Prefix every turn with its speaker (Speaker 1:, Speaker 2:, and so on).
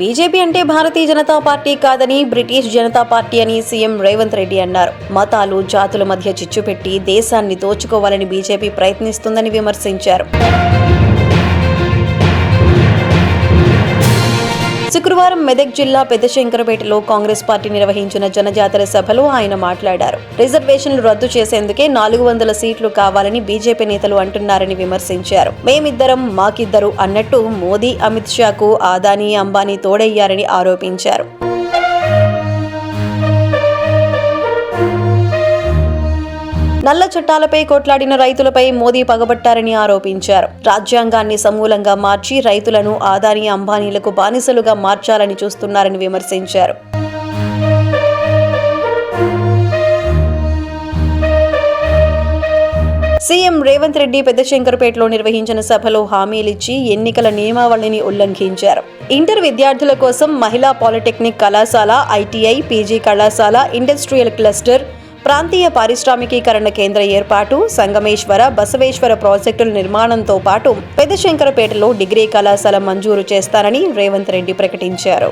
Speaker 1: BJP అంటే Bharatiya Janata party కాదని British Janata party అని సీఎం రేవంత్ రెడ్డి అన్నారు. మతాలు జాతుల మధ్య చిచ్చు పెట్టి దేశాన్ని దోచుకోవాలని బీజేపీ ప్రయత్నిస్తుందని విమర్శించారు. శుక్రవారం మెదక్ జిల్లా పెద్దశంకరపేటలో కాంగ్రెస్ పార్టీ నిర్వహించిన జనజాతర సభలో ఆయన మాట్లాడారు. రిజర్వేషన్లు రద్దు చేసేందుకే నాలుగు వందల సీట్లు కావాలని బీజేపీ నేతలు అంటున్నారని విమర్శించారు. మేమిద్దరం మాకిద్దరు అన్నట్టు మోదీ అమిత్ షాకు ఆదానీ అంబానీ తోడయ్యారని ఆరోపించారు. నల్ల చట్టాలపై కొట్లాడిన రైతులపై మోదీ పగబట్టారని ఆరోపించారు. రాజ్యాంగాన్ని సమూలంగా మార్చి రైతులను ఆదాని అంబానీలకు బానిసలుగా మార్చాలని చూస్తున్నారని విమర్శించారు. సీఎం రేవంత్ రెడ్డి పెద్దశంకర్పేటలో నిర్వహించిన సభలో హామీలిచ్చి ఎన్నికల నియమావళిని ఉల్లంఘించారు. ఇంటర్ విద్యార్థుల కోసం మహిళా పాలిటెక్నిక్ కళాశాల ఐటీఐ పీజీ కళాశాల ఇండస్ట్రియల్ క్లస్టర్ ప్రాంతీయ పారిశ్రామికీకరణ కేంద్ర ఏర్పాటు సంగమేశ్వర బసవేశ్వర ప్రాజెక్టుల నిర్మాణంతో పాటు పెద్దశంకరపేటలో డిగ్రీ కళాశాల మంజూరు చేస్తారని రేవంత్ రెడ్డి ప్రకటించారు.